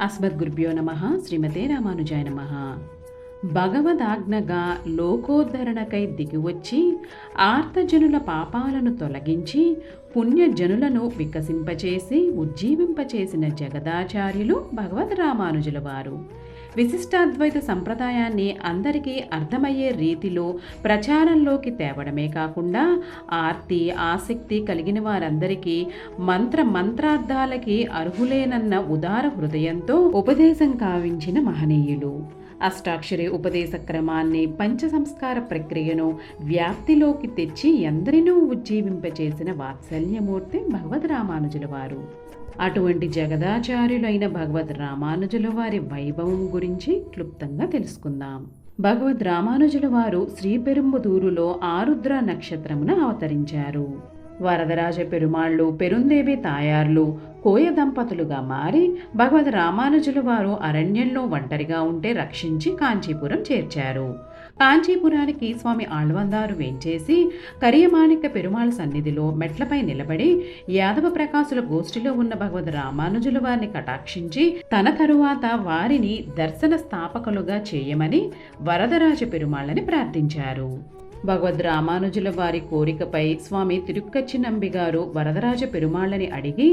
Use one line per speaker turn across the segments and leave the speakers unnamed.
అస్మద్గురుభ్యో నమ శ్రీమతే రామానుజాయ నమ. భగవదాజ్ఞగా లోకోద్ధరణకై దిగివచ్చి ఆర్తజనుల పాపాలను తొలగించి పుణ్యజనులను వికసింపచేసి ఉజ్జీవింపచేసిన జగదాచార్యులు భగవద్ రామానుజుల వారు. విశిష్టాద్వైత సంప్రదాయాన్ని అందరికీ అర్థమయ్యే రీతిలో ప్రచారంలోకి తేవడమే కాకుండా ఆర్తి ఆసక్తి కలిగిన వారందరికీ మంత్ర మంత్రార్థాలకి అర్హులేనన్న ఉదార హృదయంతో ఉపదేశం కావించిన మహనీయులు. అష్టాక్షరి ఉపదేశ క్రమాన్ని పంచ సంస్కార ప్రక్రియను వ్యాప్తిలోకి తెచ్చి ఎందరినూ ఉజ్జీవింపచేసిన వాత్సల్యమూర్తి భగవద్ రామానుజుల వారు. అటువంటి జగదాచార్యులైన భగవద్ రామానుజుల వారి వైభవం గురించి క్లుప్తంగా తెలుసుకుందాం. భగవద్ రామానుజుల వారు శ్రీపెరుంబుదూరులో ఆరుద్ర నక్షత్రమున అవతరించారు. వరదరాజ పెరుమాళ్ళు పెరుందేవి తాయార్లు కోయ దంపతులుగా మారి భగవద్ రామానుజుల వారు అరణ్యంలో ఒంటరిగా ఉంటే రక్షించి కాంచీపురం చేర్చారు. కాంచీపురానికి స్వామి ఆళ్వందారు వేంచేసి కరియమాణిక పెరుమాళ సన్నిధిలో మెట్లపై నిలబడి యాదవ ప్రకాశుల గోష్ఠిలో ఉన్న భగవద్ రామానుజుల వారిని కటాక్షించి తన తరువాత వారిని దర్శన స్థాపకులుగా చేయమని వరదరాజ పెరుమాళ్ళని ప్రార్థించారు. భగవద్ రామానుజుల వారి కోరికపై స్వామి తిరుక్కచ్చి నంబిగారు వరదరాజ పెరుమాళ్ళని అడిగి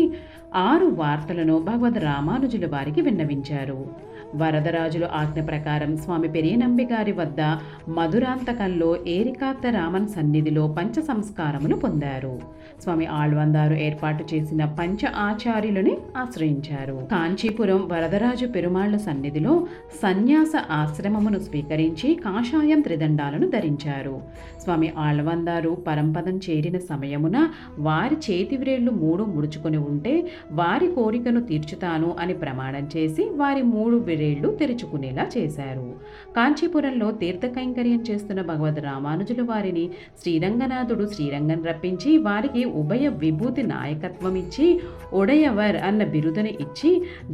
ఆరు వార్తలను భగవద్ రామానుజుల వారికి విన్నవించారు. వరదరాజుల ఆజ్ఞ ప్రకారం స్వామి పెరియనంబి గారి వద్ద మధురాంతకంలో ఏరికాత్త రామన్ సన్నిధిలో పంచ సంస్కారములు పొందారు. స్వామి ఆళ్వందారు ఏర్పాటు చేసిన పంచ ఆచార్యులని ఆశ్రయించారు. కాంచీపురం వరదరాజు పెరుమాళ్ళ సన్నిధిలో సన్యాస ఆశ్రమమును స్వీకరించి కాషాయం త్రిదండాలను ధరించారు. స్వామి ఆళ్వందారు పరంపదం చేరిన సమయమున వారి చేతివ్రేళ్ళు మూడు ముడుచుకొని ఉంటే వారి కోరికను తీర్చుతాను అని ప్రమాణం చేసి వారి మూడు విరేళ్ళు తెరుచుకునేలా చేశారు. కాంచీపురంలో తీర్థకైంకర్యం చేస్తున్న భగవద్ రామానుజుల వారిని శ్రీరంగనాథుడు శ్రీరంగం రప్పించి వారికి ఉభయ విభూతి నాయకత్వం ఇచ్చి ఒడయవర్ అన్న బిరుదును ఇచ్చి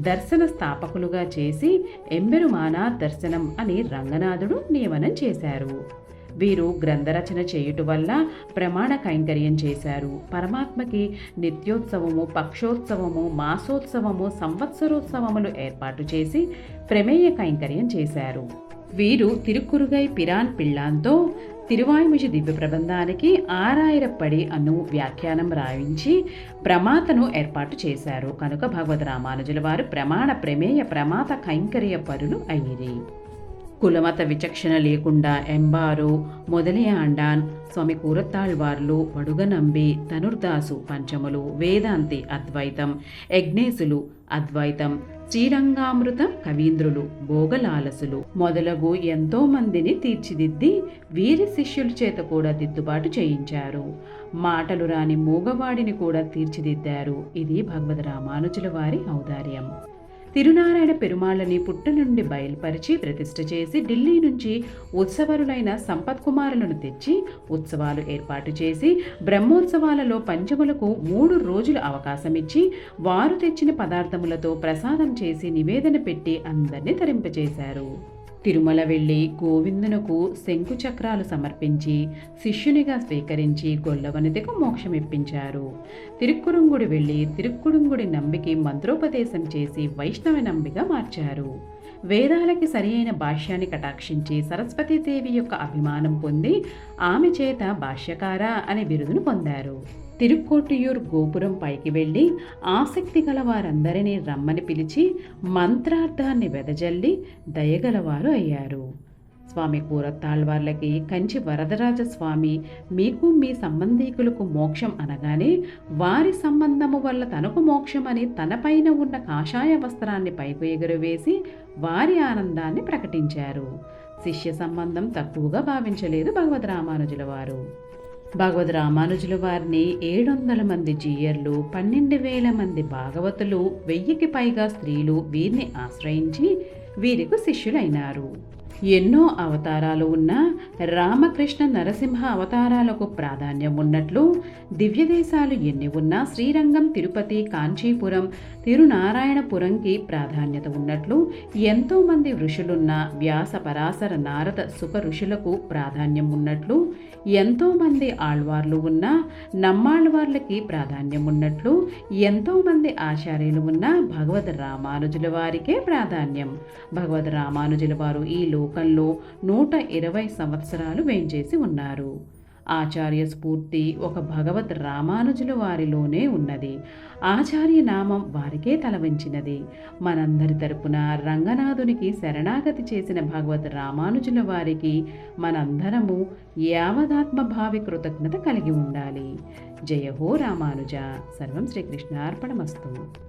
దర్శన స్థాపకులుగా చేసి ఎంబెరుమానా దర్శనం అని రంగనాథుడు నియమనం చేశారు. వీరు గ్రంథరచన చేయుట వల్ల ప్రమాణ కైంకర్యం చేశారు. పరమాత్మకి నిత్యోత్సవము పక్షోత్సవము మాసోత్సవము సంవత్సరోత్సవములు ఏర్పాటు చేసి ప్రమేయ కైంకర్యం చేశారు. వీరు తిరుక్కురుగై పిరాన్ పిళ్ళాంతో తిరువాయుమిషి దివ్య ప్రబంధానికి ఆరాయిరప్పడి అను వ్యాఖ్యానం రాయించి ప్రమాతను ఏర్పాటు చేశారు. కనుక భగవద్ రామానుజుల వారు ప్రమాణ ప్రమేయ ప్రమాత కైంకర్య పరులు అయ్యిరి కులమత విచక్షణ లేకుండా ఎంబారు మొదలియాండాన్ స్వామి కూరత్తాళ్వార్లు వడుగనంబి ధనుర్దాసు పంచములు వేదాంతి అద్వైతం యజ్ఞేశులు అద్వైతం శ్రీరంగామృతం కవీంద్రులు భోగలాలసులు మొదలగు ఎంతో మందిని తీర్చిదిద్ది వీరి శిష్యుల చేత కూడా దిద్దుబాటు చేయించారు. మాటలు రాని మూగవాడిని కూడా తీర్చిదిద్దారు. ఇది భగవద్ రామానుజుల వారి ఔదార్యం. తిరునారాయణ పెరుమాళ్ళని పుట్టు నుండి బయలుపరిచి ప్రతిష్ఠ చేసి ఢిల్లీ నుంచి ఉత్సవరులైన సంపత్ కుమారులను తెచ్చి ఉత్సవాలు ఏర్పాటు చేసి బ్రహ్మోత్సవాలలో పంచములకు మూడు రోజులు అవకాశమిచ్చి వారు తెచ్చిన పదార్థములతో ప్రసాదం చేసి నివేదన పెట్టి అందరినీ తరింపచేశారు. తిరుమల వెళ్ళి గోవిందునకు శంకుచక్రాలు సమర్పించి శిష్యునిగా స్వీకరించి గొల్లవనితకు మోక్షమిప్పించారు తిరుక్కురుంగుడి వెళ్ళి తిరుక్కురుంగుడి నంబికి మంత్రోపదేశం చేసి వైష్ణవ నంబిగా మార్చారు. వేదాలకి సరియైన భాష్యాన్ని కటాక్షించి సరస్వతీదేవి యొక్క అభిమానం పొంది ఆమె చేత భాష్యకార అనే బిరుదును పొందారు. తిరుక్కోటియూర్ గోపురం పైకి వెళ్ళి ఆసక్తి గల వారందరినీ రమ్మని పిలిచి మంత్రార్థాన్ని వెదజల్లి దయగలవారు అయ్యారు. స్వామి కూరత్తాళ్వార్లకి కంచి వరదరాజ స్వామి మీకు మీ సంబంధీకులకు మోక్షం అనగానే వారి సంబంధము వల్ల తనకు మోక్షమని తనపైన ఉన్న కాషాయ వస్త్రాన్ని పైకు ఎగురవేసి వారి ఆనందాన్ని ప్రకటించారు. శిష్య సంబంధం తక్కువగా భావించలేదు భగవద్ రామానుజుల వారు. భగవద్ రామానుజుల వారిని ఏడు వందల మంది జీయర్లు పన్నెండు వేల మంది భాగవతులు వెయ్యికి పైగా స్త్రీలు వీరిని ఆశ్రయించి వీరికి శిష్యులైనారు. ఎన్నో అవతారాలు ఉన్న రామకృష్ణ నరసింహ అవతారాలకు ప్రాధాన్యం ఉన్నట్లు దివ్యదేశాలు ఎన్ని ఉన్నా శ్రీరంగం తిరుపతి కాంచీపురం తిరునారాయణపురంకి ప్రాధాన్యత ఉన్నట్లు ఎంతోమంది ఋషులున్న వ్యాస పరాశర నారద సుఖ ఋషులకు ప్రాధాన్యం ఉన్నట్లు ఎంతోమంది ఆళ్వార్లు ఉన్న నమ్మాళ్వార్లకి ప్రాధాన్యం ఉన్నట్లు ఎంతోమంది ఆచార్యులు ఉన్న భగవద్ రామానుజుల వారికే ప్రాధాన్యం. భగవద్ రామానుజుల వారు ఈ లోకంలో నూట ఇరవై సంవత్సరాలు వేంచేసి ఉన్నారు. ఆచార్య స్ఫూర్తి ఒక భగవత్ రామానుజుల వారిలోనే ఉన్నది. ఆచార్య నామం వారికే తలవంచినది. మనందరి తరపున రంగనాథునికి శరణాగతి చేసిన భగవత్ రామానుజుల వారికి మనందరము యావదాత్మభావి కృతజ్ఞత కలిగి ఉండాలి. జయ హో రామానుజ. సర్వం శ్రీకృష్ణార్పణమస్తు.